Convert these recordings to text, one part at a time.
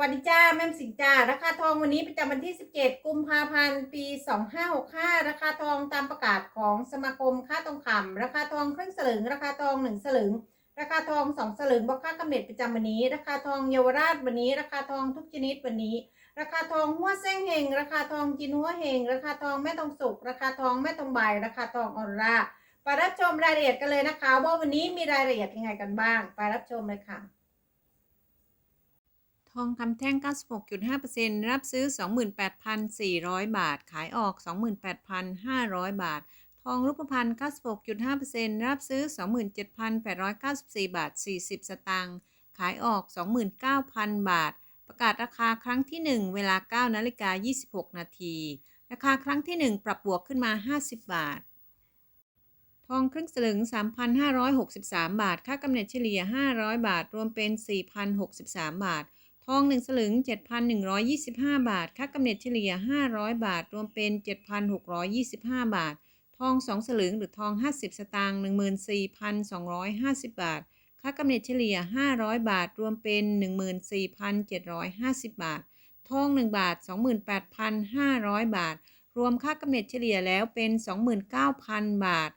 วัสดีจ้าแม่มสิงจ้าราคาทองวันนี้ประจำวันที่ 17 กุมภาพันธ์ ปี 2565 ราคาทองตามประกาศของสมาคมค่าทองคำราคาทองครึ่งสลึง ราคาทอง 1 สลึง ราคาทอง 2 สลึงบอกค่ากำเนิดประจำวันนี้ ราคาทองเยาวราชวันนี้ ราคาทองทุกชนิดวันนี้ ราคาทองหัวเส้งเฮงราคาทองจินหัวเฮงราคาทองแม่ทองสุกราคาทองแม่ทองใบราคาทองออร่าไปรับชมรายละเอียดกันเลยนะคะ ว่าวันนี้มีรายละเอียดยังไงกันบ้าง ไปรับชมเลยค่ะ ทองคำแท่ง 96.5%รับซื้อ 28,400 บาท ขายออก 28,500 บาท ทองรูปพรรณ96.5%รับซื้อ 27,894 บาท 40 สตางค์ขายออก 29,000 บาท ประกาศราคาครั้งที่ 1 เวลา 9 นาฬิกา 26 นาที ราคาครั้งที่ 1 ปรับบวกขึ้นมา 50 บาท ทองครึ่งสลึง 3,563 บาท ค่ากำเนิดเฉลี่ย 500 บาท รวมเป็น 4,063 บาท ทอง 1 สลึง 7,125 บาท ค่ากำเนิดเฉลี่ย 500 บาท รวมเป็น 7,625 บาท ทอง 2 สลึง หรือทอง 50 สตางค์14,250 บาท ค่ากำเนิดเฉลี่ย 500 บาท รวมเป็น 14,750 บาท ทอง 1 บาท 28,500 บาท รวมค่ากำเนิดเฉลี่ยแล้วเป็น 29,000 บาท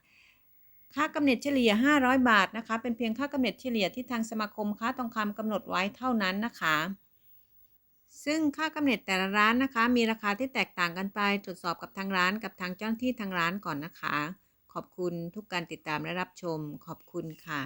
ค่ากำเนิดเฉลี่ย 500 บาทนะคะ เป็นเพียงค่ากำเนิดเฉลี่ยที่ทางสมาคมค้าทองคำกำหนดไว้เท่านั้นนะคะ ซึ่งค่ากำเนิดแต่ละร้านนะคะ มีราคาที่แตกต่างกันไปตรวจสอบกับทางร้านกับทางเจ้าหน้าที่ทางร้านก่อนนะคะ ขอบคุณทุกการติดตามและรับชม ขอบคุณค่ะ